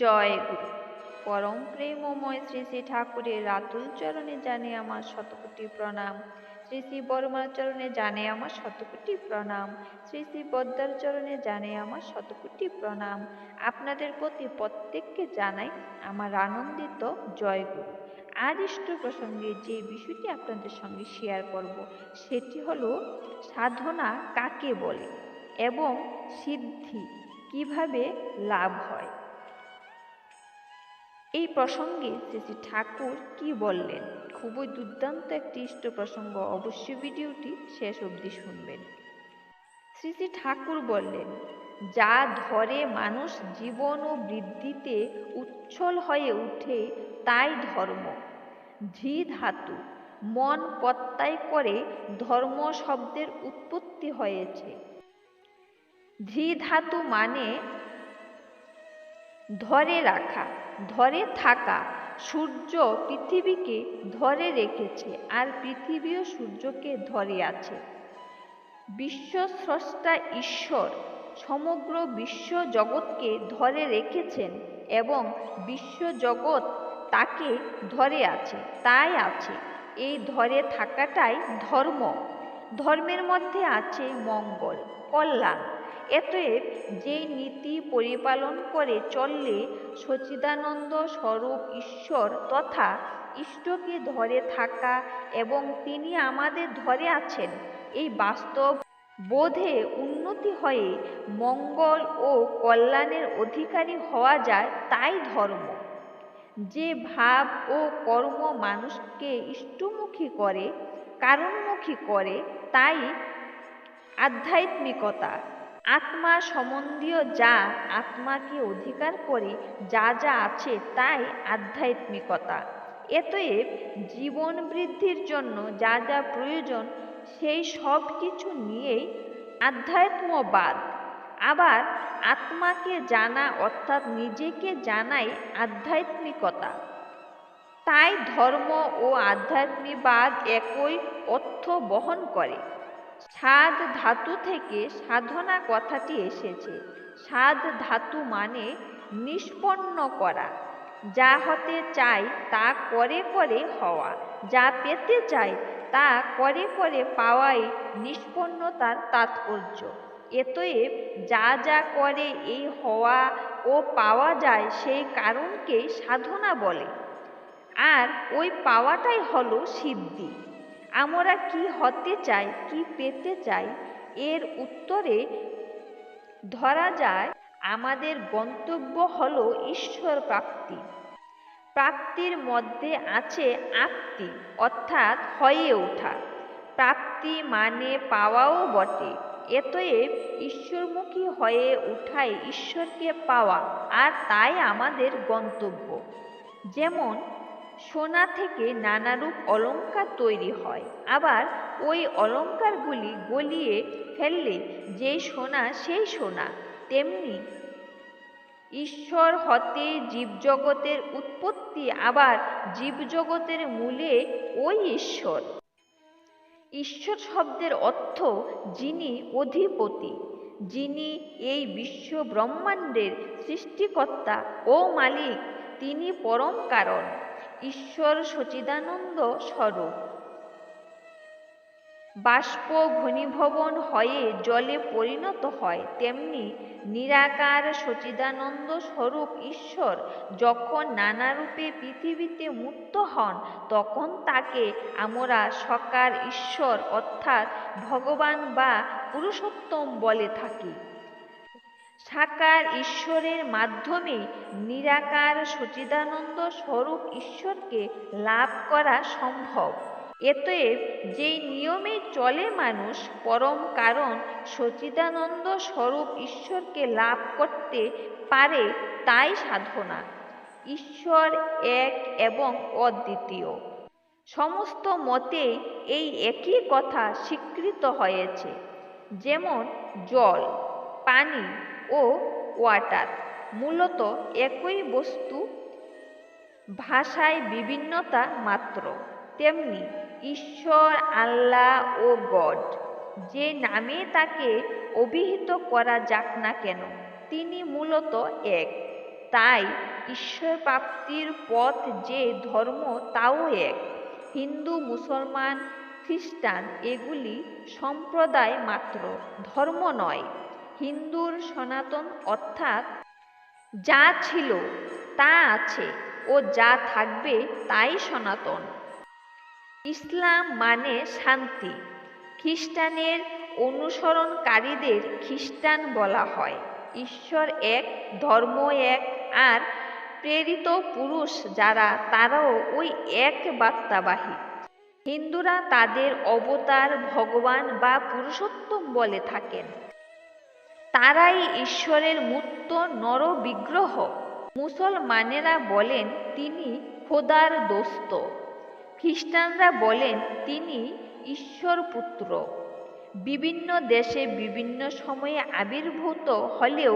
জয় গুরু। পরম প্রেমময় শ্রী শ্রী ঠাকুরের রাতুল চরণে জানে আমার শতকোটি প্রণাম। শ্রী শ্রী বর্মার চরণে জানে আমার শতকোটি প্রণাম। শ্রী শ্রী বদ্দার চরণে জানে আমার শতকোটি প্রণাম। আপনাদের প্রতি প্রত্যেককে জানাই আমার আনন্দিত জয় গুরু। আজ ইষ্ট প্রসঙ্গে যে বিষয়টি আপনাদের সঙ্গে শেয়ার করব, সেটি হলো সাধনা কাকে বলে এবং সিদ্ধি কীভাবে লাভ হয়। এই প্রসঙ্গে শ্রী ঠাকুর কি বললেন? খুবই দুর্দান্ত একটি ইষ্ট প্রসঙ্গ। অবশ্যই ভিডিওটি শেষ অবধি শুনবেন। শ্রী শ্রী ঠাকুর বললেন, যা ধরে মানুষ জীবন ও বৃদ্ধিতে উচ্ছল হয়ে উঠে, তাই ধর্ম। ধী ধাতু, মন প্রত্যয় করে ধর্ম শব্দের উৎপত্তি হয়েছে। ধী ধাতু মানে ধরে রাখা ধরে থাকা। সূর্য পৃথিবীকে ধরে রেখেছে আর পৃথিবীও সূর্যকে ধরে আছে। বিশ্বস্রষ্টা ঈশ্বর সমগ্র বিশ্ব জগৎকে ধরে রেখেছেন এবং বিশ্ব জগৎ তাকে ধরে আছে, তাই আছে। এই ধরে থাকাটাই ধর্ম। ধর্মের মধ্যে আছে মঙ্গল, কল্যাণ। এতএব যেই নীতি পরিপালন করে চললে সচিদানন্দ স্বরূপ ঈশ্বর তথা ইষ্টকে ধরে থাকা এবং তিনি আমাদের ধরে আছেন, এই বাস্তব বোধে উন্নতি হয়ে মঙ্গল ও কল্যাণের অধিকারী হওয়া যায় তাই ধর্ম। যে ভাব ও কর্ম মানুষকে ইষ্টমুখী করে, কারণমুখী করে, তাই আধ্যাত্মিকতা আত্মা সম্বন্ধীয় যা আত্মাকে অধিকার করে, যা যা আছে তাই আধ্যাত্মিকতা। এতএব জীবন বৃদ্ধির জন্য যা যা প্রয়োজন, সেই সব কিছু নিয়েই আধ্যাত্মবাদ। আবার আত্মাকে জানা অর্থাৎ নিজেকে জানাই আধ্যাত্মিকতা। তাই ধর্ম ও আধ্যাত্মিকবাদ একই অর্থ বহন করে। সাধ ধাতু থেকে সাধনা কথাটি এসেছে। সাধ ধাতু মানে নিষ্পন্ন করা। যা হতে চাই তা করে করে হওয়া। যা পেতে চাই তা করে করে পাওয়াই নিষ্পন্নতার তাৎপর্য। এতএব যা যা করে এই হওয়া ও পাওয়া যায় সেই কারণকেই সাধনা বলে। আর ওই পাওয়াটাই হলো সিদ্ধি। আমরা কি হতে চাই, কি পেতে চাই, এর উত্তরে ধরা যায়, আমাদের গন্তব্য হলো ঈশ্বর প্রাপ্তি। প্রাপ্তির মধ্যে আছে আপ্তি অর্থাৎ হয়ে ওঠা। প্রাপ্তি মানে পাওয়াও বটে। এতএব ঈশ্বরমুখী হয়ে উঠাই ঈশ্বরকে পাওয়া, আর তাই আমাদের গন্তব্য। যেমন সোনা থেকে নানারূপ অলঙ্কার তৈরি হয়। আবার ওই অলঙ্কারগুলি গলিয়ে ফেললে যেই সোনা সেই সোনা। তেমনি ঈশ্বর হতে জীবজগতের উৎপত্তি, আবার জীবজগতের মূলে ওই ঈশ্বর। ঈশ্বর শব্দের অর্থ যিনি অধিপতি, যিনি এই বিশ্ব ব্রহ্মাণ্ডের সৃষ্টিকর্তা ও মালিক, তিনি পরম কারণ। ঈশ্বর সচিদানন্দ স্বরূপ। বাষ্প ঘনীভবন হয়ে জলে পরিণত হয়, তেমনি নিরাকার সচিদানন্দ স্বরূপ ঈশ্বর যখন নানা রূপে পৃথিবীতে মুক্ত হন, তখন তাকে আমরা সকার ঈশ্বর অর্থাৎ ভগবান বা পুরুষোত্তম বলে থাকি। সাকার ঈশ্বরের মাধ্যমে নিরাকার সচিদানন্দ স্বরূপ ঈশ্বরকে লাভ করা সম্ভব। এতএব যেই নিয়মে চলে মানুষ, পরম কারণ সচিদানন্দ স্বরূপ ঈশ্বরকে লাভ করতে পারে তাই সাধনা। ঈশ্বর এক এবং অদ্বিতীয়। সমস্ত মতে এই একই কথা স্বীকৃত হয়েছে। যেমন জল, পানি ও ওয়াটার। মূলত একই বস্তু, ভাষায় বিভিন্নতা মাত্র। তেমনি ঈশ্বর, আল্লাহ ও গড, যে নামে তাকে অভিহিত করা যাক না কেন, তিনি মূলত এক। তাই ঈশ্বর প্রাপ্তির পথ যে ধর্ম, তাও এক। হিন্দু, মুসলমান, খ্রিস্টান, এগুলি সম্প্রদায় মাত্র, ধর্ম নয়। হিন্দুর সনাতন অর্থাৎ যা ছিল, তা আছে ও যা থাকবে তাই সনাতন। ইসলাম মানে শান্তি। খ্রিস্টানের অনুসরণকারীদের খ্রিস্টান বলা হয়। ঈশ্বর এক, ধর্ম এক, আর প্রেরিত পুরুষ যারা, তারাও ওই এক বার্তাবাহী। হিন্দুরা তাদের অবতার ভগবান বা পুরুষোত্তম বলে থাকেন। তারাই ঈশ্বরের মূর্ত নর বিগ্রহ মুসলমানেরা বলেন, তিনি খোদার দোস্ত। খ্রিস্টানরা বলেন, তিনি ঈশ্বর পুত্র বিভিন্ন দেশে বিভিন্ন সময়ে আবির্ভূত হলেও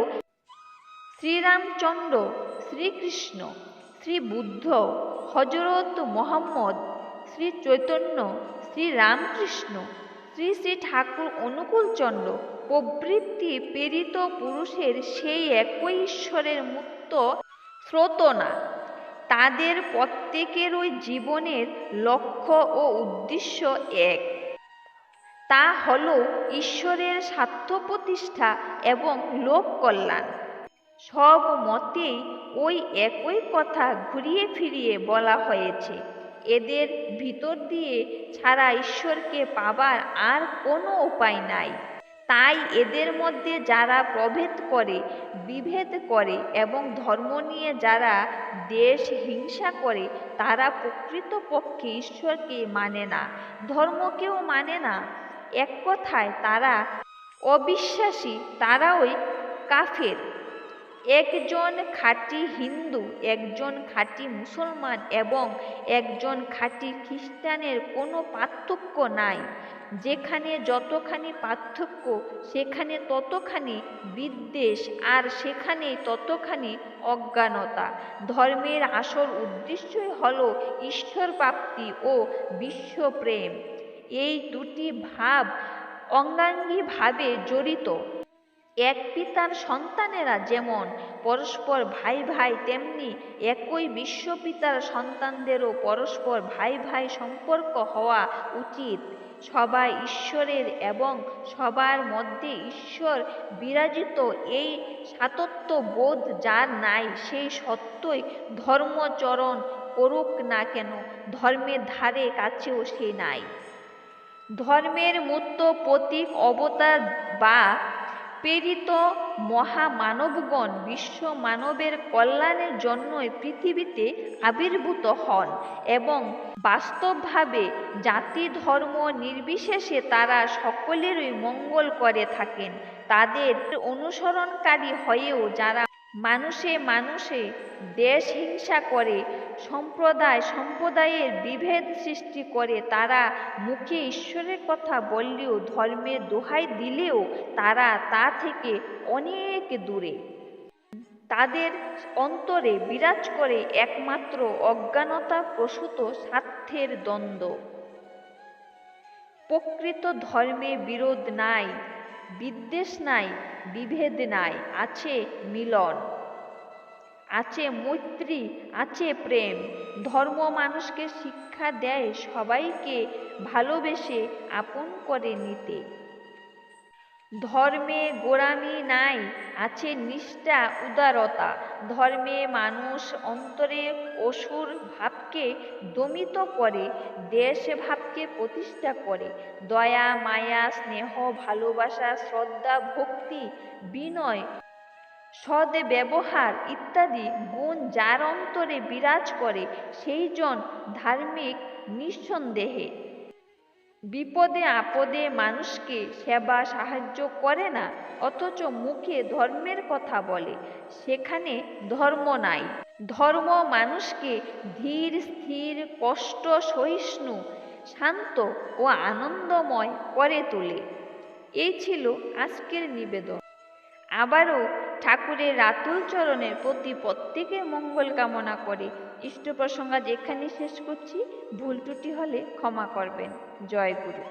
শ্রীরামচন্দ্র, শ্রীকৃষ্ণ শ্রী বুদ্ধ হজরত মোহাম্মদ শ্রী চৈতন্য শ্রী রামকৃষ্ণ শ্রী শ্রী ঠাকুর অনুকূলচন্দ্র প্রভৃতি প্রেরিত পুরুষের সেই একই ঈশ্বরের মুক্ত স্রোত না তাদের প্রত্যেকেরই জীবনের লক্ষ্য ও উদ্দেশ্য এক। তা হল ঈশ্বরের স্বার্থ প্রতিষ্ঠা এবং লোক কল্যাণ। সব মতেই ওই একই কথা ঘুরিয়ে ফিরিয়ে বলা হয়েছে। এদের ভিতর দিয়ে ছাড়া ঈশ্বরকে পাবার আর কোনো উপায় নাই। তাই এদের মধ্যে যারা প্রভেদ করে, বিভেদ করে এবং ধর্ম নিয়ে যারা দেশ হিংসা করে, তারা প্রকৃতপক্ষে ঈশ্বরকে মানে না। ধর্মকেও মানে না। এক কথায় তারা অবিশ্বাসী তারাওই কাফের। একজন খাঁটি হিন্দু, একজন খাঁটি মুসলমান এবং একজন খাঁটি খ্রিস্টানের কোনো পার্থক্য নাই। যেখানে যতখানি পার্থক্য, সেখানে ততখানি বিদ্বেষ আর সেখানে ততখানি অজ্ঞানতা। ধর্মের আসল উদ্দেশ্যই হল ঈশ্বর প্রাপ্তি ও বিশ্বপ্রেম। এই দুটি ভাব অঙ্গাঙ্গিভাবে জড়িত। এক পিতার সন্তানেরা যেমন পরস্পর ভাই ভাই, তেমনি একই বিশ্বপিতার সন্তানদেরও পরস্পর ভাই ভাই সম্পর্ক হওয়া উচিত। সবাই ঈশ্বরের এবং সবার মধ্যে ঈশ্বর বিরাজিত এই সাতত্ব বোধ যার নাই, সেই সত্যই ধর্মচরণ করুক না কেন, ধর্মের ধারে কাছেও সে নাই। ধর্মের মূর্ত প্রতীক অবতার বা প্রেরিত মহামানবগণ বিশ্ব মানবের কল্যাণের জন্যই পৃথিবীতে আবির্ভূত হন এবং বাস্তবভাবে জাতি ধর্ম নির্বিশেষে তারা সকলেরই মঙ্গল করে থাকেন। তাদের অনুসরণকারী হয়েও যারা মানুষে মানুষে দেশ হিংসা করে, সম্প্রদায় সম্প্রদায়ের বিভেদ সৃষ্টি করে, তারা মুখে ঈশ্বরের কথা বললেও ধর্মের দোহাই দিলেও তারা তা থেকে অনেক দূরে। তাদের অন্তরে বিরাজ করে একমাত্র অজ্ঞানতা প্রসূত স্বার্থের দ্বন্দ্ব। প্রকৃত ধর্মে বিরোধ নাই। বিদ্বেষ নাই, বিভেদ নাই, আছে মিলন। আছে মৈত্রী, আছে প্রেম। ধর্ম মানুষকে শিক্ষা দেয়, সবাইকে ভালোবেসে আপন করে নিতে। ধর্মে গোড়ামি নাই, আছে নিষ্ঠা, উদারতা। ধর্মে মানুষ অন্তরে অসুর ভাবকে দমিত করে, দেশ ভাবকে প্রতিষ্ঠা করে। দয়া, মায়া, স্নেহ, ভালোবাসা, শ্রদ্ধা, ভক্তি, বিনয় সদ ব্যবহার ইত্যাদি গুণ যার অন্তরে বিরাজ করে সেই জন ধার্মিক নিঃসন্দেহে। বিপদে আপদে মানুষকে সেবা সাহায্য করে না, অথচ মুখে ধর্মের কথা বলে। সেখানে ধর্ম নাই। ধর্ম মানুষকে ধীর, স্থির, কষ্ট, সহিষ্ণু, শান্ত ও আনন্দময় করে তোলে। এই ছিল আজকের নিবেদন। আবারও ঠাকুরের রাতুল চরণের প্রতি প্রত্যেকের মঙ্গল কামনা করে। ইষ্ট প্রসঙ্গ যেখানে শেষ করছি, ভুল ত্রুটি হলে ক্ষমা করবেন। জয় গুরু।